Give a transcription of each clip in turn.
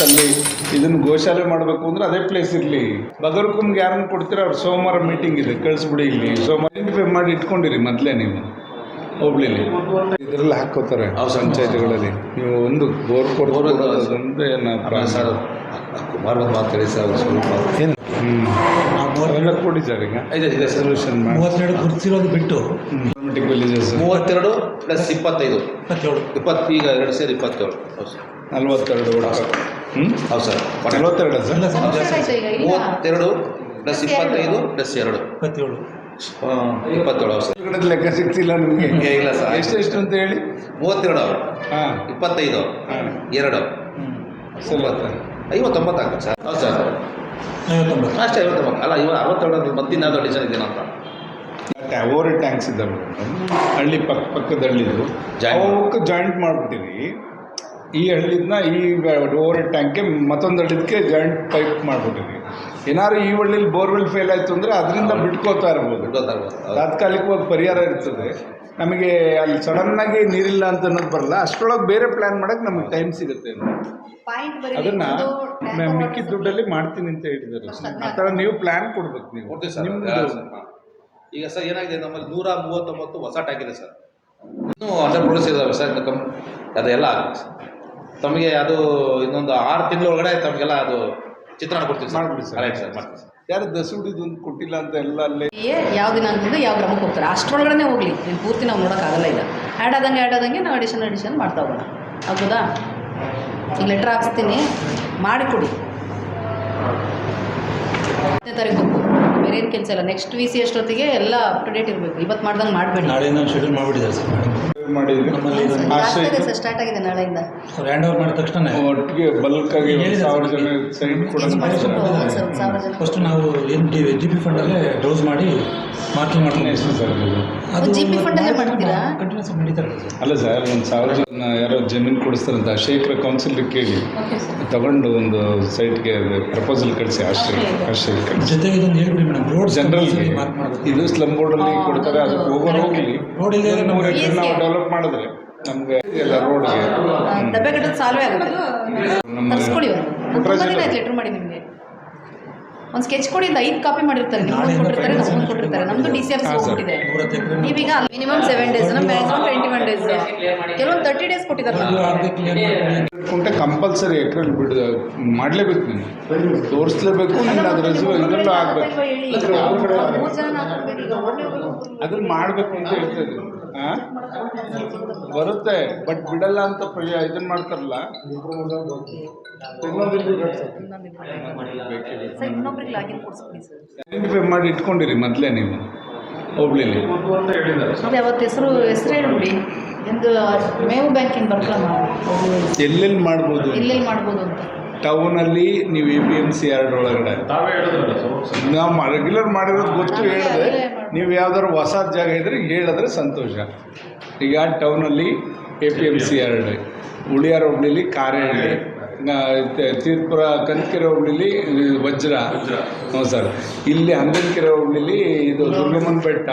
ಮತ್ತಲ್ಲಿ ಇದನ್ನು ಗೋಶಾಲೆ ಮಾಡಬೇಕು ಅಂದ್ರೆ ಅದೇ ಪ್ಲೇಸ್ ಇರಲಿ. ಬದರ್ಕುಮ್ಗೆ ಯಾರನ್ನು ಕೊಡ್ತೀರಾ ಅವ್ರು ಸೋಮವಾರ ಮೀಟಿಂಗ್ ಇದೆ ಕಳಿಸ್ಬಿಡಿ ಇಲ್ಲಿ. ಸೋಮವಾರ ಐಡೆಂಟಿಫೈ ಮಾಡಿ ಇಟ್ಕೊಂಡಿರಿ ಮೊದಲೇ ನೀವು ಹೋಬ್ಳಿಲಿ. ಇದರಲ್ಲಿ ಹಾಕೋತಾರೆ ಪಂಚಾಯತ್ಗಳಲ್ಲಿ. ನೀವು ಒಂದು ಬೋರ್ ಆಮೇಲೆ ಸರ್. ಕುಮಾರ್ ಮಾತು ಹೇಳಿ ಸರ್ ಸ್ವಲ್ಪ ಏನು? ಕೊಡಿ ಸರ್ ಈಗ. ಇದೆ ಇದೆ ಸೊಲ್ಯೂಷನ್ ಮಾಡಿ. ಮೂವತ್ತೆರಡು ಗುರ್ತಿರೋದು ಬಿಟ್ಟು. ಮೂವತ್ತೆರಡು ಪ್ಲಸ್ ಇಪ್ಪತ್ತೈದು. ಇಪ್ಪತ್ತೇಳು. ಇಪ್ಪತ್ತು ಈಗ ಎರಡು ಸೇರಿ ಇಪ್ಪತ್ತೇಳು. ನಲ್ವತ್ತೆರಡು ಹ್ಞೂ ಹೌದು ಸರ್. ನಲ್ವತ್ತೆರಡು ಸರ್? ಮೂವತ್ತೆರಡು ಪ್ಲಸ್ ಇಪ್ಪತ್ತೈದು ಪ್ಲಸ್ ಎರಡು. ಇಪ್ಪತ್ತೇಳು. ಆ, ಇಪ್ಪತ್ತೇಳು ಹೌದು ಸರ್. ಲೆಕ್ಕ ಸಿಗ್ತಿಲ್ಲ ನಿಮಗೆ? ಏ, ಇಲ್ಲ ಸರ್ ಎಷ್ಟು ಎಷ್ಟು ಅಂತ ಹೇಳಿ? ಮೂವತ್ತೆರಡು. ಹಾಂ. ಇಪ್ಪತ್ತೈದು. ಹಾಂ. ಎರಡು. ಸರಿ ಐವತ್ತೊಂಬತ್ತು ಆಗುತ್ತೆ ಸರ್. ಹೌದು ಸರ್. ಐವತ್ತೊಂಬತ್ತು. ಅಷ್ಟೇ ಐವತ್ತೊಂಬತ್ತು. ಅಲ್ಲ ಇವಾಗ ಅರವತ್ತೆರಡು ಮತ್ತಿನ ಯಾವುದೋ ಡಿಸೈನ್ ಅಂತ. ಓವರ್ ಟ್ಯಾಂಕ್ಸ್ ಇದ್ದಾವೆ. ಹಳ್ಳಿ ಪಕ್ಕ ಪಕ್ಕದ ಹಳ್ಳಿದು. ಅವಕ್ಕೆ ಜಾಯಿಂಟ್ ಮಾಡಿಬಿಟ್ಟಿರಿ. ಈ ಹಳ್ಳಿದ್ನ ಈ ಓವರ್ ಟ್ಯಾಂಕ್ಗೆ ಮತ್ತೊಂದು ಹಳ್ಳಿದಕ್ಕೆ ಜಾಯಿಂಟ್ ಪೈಪ್ ಮಾಡ್ಬಿಟ್ಟಿದ್ವಿ. ಏನಾದ್ರು ಈ ಹಳ್ಳಿಲಿ ಬೋರ್ವೆಲ್ ಫೇಲ್ ಆಯಿತು ಅಂದರೆ ಅದರಿಂದ ಬಿಟ್ಕೋತಾ ಇರ್ಬೋದು. ತಾತ್ಕಾಲಿಕವಾಗಿ ಪರಿಹಾರ ಇರ್ತದೆ. ನಮಗೆ ಅಲ್ಲಿ ಸಡನ್ನಾಗಿ ನೀರಿಲ್ಲ ಅಂತ ಅನ್ನೋದು ಬರಲ್ಲ. ಅಷ್ಟರೊಳಗೆ ಬೇರೆ ಪ್ಲ್ಯಾನ್ ಮಾಡೋಕ್ಕೆ ನಮಗೆ ಟೈಮ್ ಸಿಗುತ್ತೆ. ಅದನ್ನು ಬರೀ ಅದನ್ನ ಟ್ಯಾಂಕ್ ಮಿಕ್ಕಿದ ದುಡ್ಡಲ್ಲಿ ಮಾಡ್ತೀನಿ ಅಂತ ಹೇಳಿದ್ದಾರೆ. ಆ ಥರ ನೀವು ಪ್ಲ್ಯಾನ್ ಕೊಡ್ಬೇಕು ನೀವು. ಈಗ ಸರ್ ಏನಾಗಿದೆ? ನಮ್ಮಲ್ಲಿ ನೂರ ಮೂವತ್ತೊಂಬತ್ತು ಹೊಸ ಟ್ಯಾಂಕ್ ಇದೆ ಸರ್. ಇನ್ನೂ ಅಂಡರ್ ಪ್ರೊಡ್ಯೂಸ್ ಇದಾವೆ ಸರ್. ಇನ್ನು ಕಮ್ ಅದೆಲ್ಲ ಆಗುತ್ತೆ ಸರ್. ತಮಗೆ ಅದು ಇನ್ನೊಂದು ಆರು ತಿಂಗಳ ಒಳಗಡೆ ತಮಗೆಲ್ಲ ಅದು ಚಿತ್ರಣ ಕೊಡ್ತೀವಿ ಮಾಡ್ಬಿಡಿ ಸರ್. ರೈಟ್ ಸರ್ ಮಾಡ್ತೀವಿ ಸರ್. ಯಾರು ದಸುಡಿದು ಒಂದು ಕೊಟ್ಟಿಲ್ಲ ಅಂತ ಎಲ್ಲ ಅಲ್ಲೇ ಯಾವ ದಿನ ಅಂತಂದ್ರೆ ಯಾವ ಗ್ರಾಮಕ್ಕೆ ಹೋಗ್ತಾರೆ? ಅಷ್ಟರೊಳಗಡೆ ಹೋಗ್ಲಿ. ನೀನು ಪೂರ್ತಿ ನಾವು ನೋಡೋಕ್ಕಾಗಲ್ಲ ಈಗ. ಆ್ಯಡ್ ಆದಂಗೆ ಆ್ಯಡ್ ಆದಂಗೆ ನಾವು ಅಡಿಷನ್ ಅಡಿಷನ್ ಮಾಡ್ತಾ ಹೋಗೋಣ. ಹೌದಾ? ಈಗ ಲೆಟ್ರ್ ಹಾಕ್ಸ್ತೀನಿ. ಮಾಡಿಕೊಡಿ. ಹತ್ತನೇ ತಾರೀಕು. ಬೇರೆ ಏನು ಕೆಲಸ ಇಲ್ಲ. ನೆಕ್ಸ್ಟ್ ವಿ ಸಿ ಅಷ್ಟೊತ್ತಿಗೆ ಎಲ್ಲ ಅಪ್ ಟು ಡೇಟ್ ಇರಬೇಕು. ಇವತ್ತು ಮಾಡ್ದಂಗೆ ಮಾಡಬೇಡಿ. ನಾನು ಶೆಡ್ಯೂಲ್ ಮಾಡಿಬಿಟ್ಟಿದ್ದಾರೆ ಸರ್. ಮೇಡಮ್ ಮಾಡಿದ್ವಿ. ನಮ್ಮಲ್ಲಿ ಇದು ಆಶ್ರಯ ಆಗ್ತದೆ ಸರ್ ಸ್ಟಾರ್ಟ್ ಆಗಿದೆ ನಾಳೆಯಿಂದ. ಅವ್ರು ಹ್ಯಾಂಡ್ ಓವರ್ ಮಾಡಿದ ತಕ್ಷಣ ಒಟ್ಟಿಗೆ ಬಲ್ಕ್ ಆಗಿ ಒಂದು ಸಾವಿರ ಸರ್. ಜನ ಸೈನ್ ಕೂಡ ಫಸ್ಟ್ ನಾವು ಏನು ಜಿ ಪಿ ಫಂಡಲ್ಲೇ ಡೋಸ್ ಮಾಡಿ ಮಾರ್ಕಿಂಗ್ ಮಾಡ್ಕೊಂಡು ಎಷ್ಟು ಸರ್ GP fund ಅಲ್ಲೇ ಮಾಡ್ತೀರಾ? ಕಂಟಿನ್ಯೂಸ್ ನಡೀತಾರೆ ಸರ್ ಅಲ್ಲ ಸರ್ ಒಂದು ಸಾವಿರ ಜನ ಯಾರೋ ಜಮೀನು ಕೊಡಿಸ್ತಾರಂತ. ಶೇಖರ ಕೌನ್ಸಿಲ್ ಕೇಳಿ. ತಗೊಂಡು ಒಂದು ಸೈಟ್ಗೆ ಪ್ರಪೋಸಲ್ ಕಳಿಸಿ ಜೊತೆಗೆ ಇದೊಂದು ಹೇಳ್ಬಿಡಿ ಮೇಡಮ್. ರೋಡ್ ಜನರಲ್ ಇದು ಸ್ಲಮ್ ಬೋರ್ಡ್ ಅಲ್ಲಿ ಕೊಡ್ತಾರೆ ಅದಕ್ಕೆ ಹೋಗಿ ಹೋಗೋರು ಹೋಗಲಿ. ರೋಡ್ ನಾವು. ಡೆವಲಪ್ ಮಾಡಿದ್ರೆ ನಮಗೆ ಎಲ್ಲ ರೋಡ್ಗೆ ಡಬ್ಬೆ ಕಟ್ಟೋದು ಸಾಲ್ವೇ ಆಗುತ್ತೆ. ತರಿಸ್ಕೊಡಿ ಲೆಟ್ರ್ ಮಾಡಿ ನಿಮಗೆ. ಒಂದು ಸ್ಕೆಚ್ ಕೊಡಿ ಇಂದ ಐದು ಕಾಪಿ ಮಾಡಿರ್ತಾರೆ. ನಿಮ್ಗೆ ಕೊಟ್ಟಿರ್ತಾರೆ ನಮ್ಗೆ ಕೊಟ್ಟಿರ್ತಾರೆ. ನಮ್ದು ಡಿ ಸಿ ಎಫ್. ಹೋಗ್ಬಿಟ್ಟಿದೆ. ನೀವೀಗ minimum seven days maximum twenty one days ಕೆಲವೊಂದು ತರ್ಟಿ ಡೇಸ್ ಕೊಟ್ಟಿದ್ದಾರೆ. ಕುಂಟೆ ಕಂಪಲ್ಸರಿ ಎಟ್ರಲ್ಲಿ ಬಿಡ ಮಾಡಲೇಬೇಕು ನೀನು. ತೋರಿಸ್ಲೇಬೇಕು ನೀನು ಅದ್ರ ಇದೆಲ್ಲ ಆಗಬೇಕು. ಅದನ್ನ ಮಾಡಬೇಕು ಅಂತ ಹೇಳ್ತಾ ಇದ್ದೀನಿ ಹಾಂ ಬರುತ್ತೆ ಬಟ್ ಬಿಡಲ್ಲ ಅಂತ ಪ್ರಯ ಇದನ್ನ ಮಾಡ್ತಾರಲ್ಲ? ಸರ್ ಇನ್ನೊಬ್ರಿಗೆ ಲಾಗಿನ್ ಕೊಡಿಸ್ಬಿಡಿ ಸರ್. ಐಡೆಂಟಿಫೈ ಮಾಡಿ ಇಟ್ಕೊಂಡಿರಿ ಮೊದಲೇ ನೀವು ಹೋಗ್ಲಿಲ್ಲ ಅವತ್ತು ಹೆಸರು ಹೆಸರು ಹೇಳ್ಬಿಡಿ. ಎಂದು ಮೇವು ಬರ್ಕೊಳ್ಳೋಣ ಎಲ್ಲೆಲ್ಲಿ ಮಾಡ್ಬೋದು? ಇಲ್ಲೆಲ್ಲಿ ಮಾಡ್ಬೋದು ಅಂತ. ಟೌನಲ್ಲಿ ನೀವು A P M C yard ಒಳಗಡೆ ನಾವು ರೆಗ್ಯುಲರ್ ಮಾಡಿರೋದು ಗೊತ್ತು ಹೇಳಿದ್ರೆ ನೀವು ಯಾವ್ದಾದ್ರು ಹೊಸ ಜಾಗ ಇದ್ರೆ ಹೇಳಿದ್ರೆ ಸಂತೋಷ. ಈಗ ಟೌನಲ್ಲಿ A P M C yard Huliyar ಹುಬ್ಳಿಲಿ ಕಾರೇಹಳ್ಳಿ ತೀರ್ಪುರ ಕನಕೆರೆ ಹುಬ್ಳಿಲಿ ವಜ್ರ. ಹ್ಞೂ ಸರ್. ಇಲ್ಲಿ ಹಂದನಕೆರೆ ಹುಬ್ಳಿಲಿ ಇದು ದುರ್ಗಮ್ಮನ ಬೆಟ್ಟ.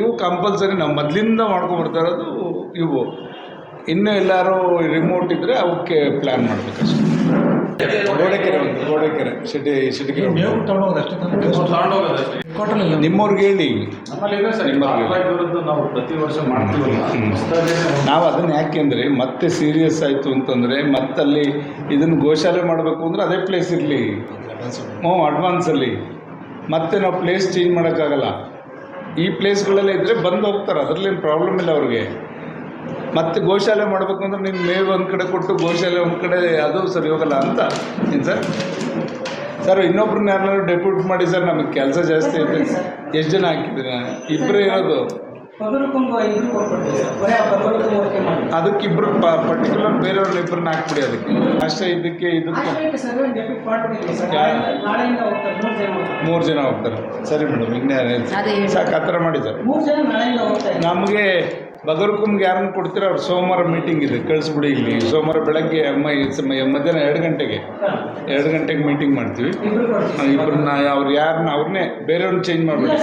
ಇವು ಕಂಪಲ್ಸರಿ ನಾವು ಮೊದಲಿಂದ ಮಾಡ್ಕೊಂಡ್ಬರ್ತಾ ಇರೋದು ಇವು. ಇನ್ನೂ ಎಲ್ಲರೂ ರಿಮೋಟ್ ಇದ್ದರೆ ಅವಕ್ಕೆ ಪ್ಲ್ಯಾನ್ ಮಾಡಬೇಕಷ್ಟೆ. ಗೋಡೆಕೆರೆ ಒಂದು ಗೋಡೆಕೆರೆ ಸಿಟಿ ಸಿಟಿಗೆ ನಿಮ್ಮವ್ರಿಗೆ ಹೇಳಿ. ನಾವು ಪ್ರತಿ ವರ್ಷ ಮಾಡ್ತೀವಲ್ಲ. ನಾವು ನಾವು ಅದನ್ನು ಯಾಕೆಂದರೆ ಮತ್ತೆ ಸೀರಿಯಸ್ ಆಯಿತು ಅಂತಂದರೆ ಮತ್ತಲ್ಲಿ ಇದನ್ನು ಗೋಶಾಲೆ ಮಾಡಬೇಕು ಅಂದರೆ ಅದೇ ಪ್ಲೇಸ್ ಇರಲಿ. ಹ್ಞೂ ಅಡ್ವಾನ್ಸಲ್ಲಿ ಮತ್ತೆ ನಾವು ಪ್ಲೇಸ್ ಚೇಂಜ್ ಮಾಡೋಕ್ಕಾಗಲ್ಲ. ಈ ಪ್ಲೇಸ್ಗಳಲ್ಲೇ ಇದ್ದರೆ ಬಂದು ಹೋಗ್ತಾರೆ. ಅದರಲ್ಲೇನು ಪ್ರಾಬ್ಲಮ್ ಇಲ್ಲ ಅವ್ರಿಗೆ. ಮತ್ತೆ ಗೋಶಾಲೆ ಮಾಡಬೇಕು ಅಂದ್ರೆ ನೀನು ಮೇವು ಒಂದು ಕಡೆ ಕೊಟ್ಟು ಗೋಶಾಲೆ ಒಂದು ಕಡೆ ಅದು ಸರಿ ಹೋಗಲ್ಲ ಅಂತ. ಏನು ಸರ್? ಸರ್ ಇನ್ನೊಬ್ರನ್ನ ಯಾರನ್ನಾರು ಡೆಪ್ಯೂಟ್ ಮಾಡಿ ಸರ್ ನಮಗೆ ಕೆಲಸ ಜಾಸ್ತಿ ಐತೆ. ಎಷ್ಟು ಜನ ಹಾಕಿದ್ದೀರಾ? ಇಬ್ಬರೇ ಇರೋದು? ಅದಕ್ಕೆ ಇಬ್ಬರು ಪರ್ಟಿಕ್ಯುಲರ್ ಬೇರೆಯವ್ರನ್ನ ಇಬ್ಬರನ್ನ ಹಾಕ್ಬಿಡಿ ಅದಕ್ಕೆ. ಅಷ್ಟೇ ಇದಕ್ಕೆ ಇದಕ್ಕೆ. ಮೂರು ಜನ ಹೋಗ್ತಾರೆ. ಸರಿ ಮೇಡಮ್ ಇನ್ನೇ. ಸಾಕು ಆ ಥರ ಮಾಡಿ ಸರ್. ನಮಗೆ ಬಗರ್ಕುಮ್ಗೆ ಯಾರನ್ನು ಕೊಡ್ತೀರ ಅವ್ರು ಸೋಮವಾರ ಮೀಟಿಂಗ್ ಇದೆ ಕಳಿಸ್ಬಿಡಿ ಇಲ್ಲಿ. ಸೋಮವಾರ ಬೆಳಗ್ಗೆ ಮಧ್ಯಾಹ್ನ ಎರಡು ಗಂಟೆಗೆ. ಎರಡು ಗಂಟೆಗೆ ಮೀಟಿಂಗ್ ಮಾಡ್ತೀವಿ. ಇಬ್ಬರನ್ನ ಅವ್ರು ಯಾರನ್ನ ಅವ್ರನ್ನೇ ಬೇರೆಯವ್ರನ್ನ ಚೇಂಜ್ ಮಾಡಬೇಡಿ.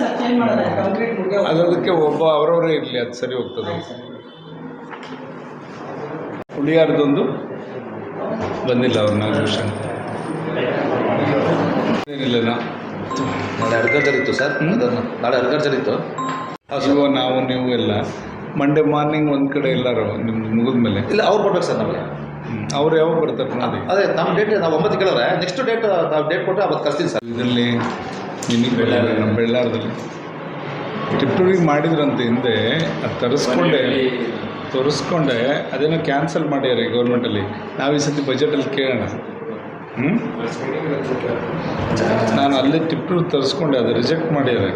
ಅದಕ್ಕೆ ಒಬ್ಬ ಅವರವರೇ ಇರಲಿ ಅದು ಸರಿ ಹೋಗ್ತದೆ. ಉಳಿಯಾರ್ದೊಂದು ಬಂದಿಲ್ಲ ಅವ್ರನ್ನ ನಾಗಭೂಷಣ್ ಏನಿಲ್ಲ ನಾ. ನಾಳೆ ಅಡ್ಗರ್ಜರ್ ಇತ್ತು ಸರ್ ಹ್ಮ್? ಅದನ್ನು ನಾಳೆ ಅಡ್ಗರ್ಜರ್ ಇತ್ತು. ನಾವು ನೀವು ಎಲ್ಲ ಮಂಡೇ ಮಾರ್ನಿಂಗ್ ಒಂದು ಕಡೆ ಎಲ್ಲರೂ ನಿಮ್ದು ಮುಗಿದ ಮೇಲೆ. ಇಲ್ಲ ಅವ್ರು ಕೊಡ್ಬೇಕು ಸರ್ ನಮಗೆ. ಅವ್ರು ಯಾವಾಗ ಬರ್ತಾರೆ ನೋಡಿ. ಅದೇ ನಮ್ಮ ಡೇಟ್ ನಾವು ಒಂಬತ್ತು ಕೇಳಿದ್ರೆ ನೆಕ್ಸ್ಟ್ ಡೇಟ್ ನಾವು ಡೇಟ್ ಕೊಟ್ಟರೆ ಅವತ್ತು ಕಳಿಸ್ತೀನಿ ಸರ್. ಇದರಲ್ಲಿ ನಿಮಗೆ ಬೆಳ್ಳಾರ ನಮ್ಮ ಬೆಳ್ಳಾರದಲ್ಲಿ. ಟಿಪ್ಟೂರಿಗೆ ಮಾಡಿದ್ರಂತೆ ಹಿಂದೆ ಅದು ತರಿಸ್ಕೊಂಡೆ. ತೋರಿಸ್ಕೊಂಡೆ ಅದೇನೋ ಕ್ಯಾನ್ಸಲ್ ಮಾಡ್ಯಾರೆ ಗೌರ್ಮೆಂಟಲ್ಲಿ ನಾವು ಈ ಸತಿ ಬಜೆಟಲ್ಲಿ ಕೇಳೋಣ. ಹ್ಞೂ ನಾನು ಅಲ್ಲೇ ಟಿಪ್ಟೂರ್ ತರಿಸ್ಕೊಂಡೆ ಅದು ರಿಜೆಕ್ಟ್ ಮಾಡ್ಯಾರೆ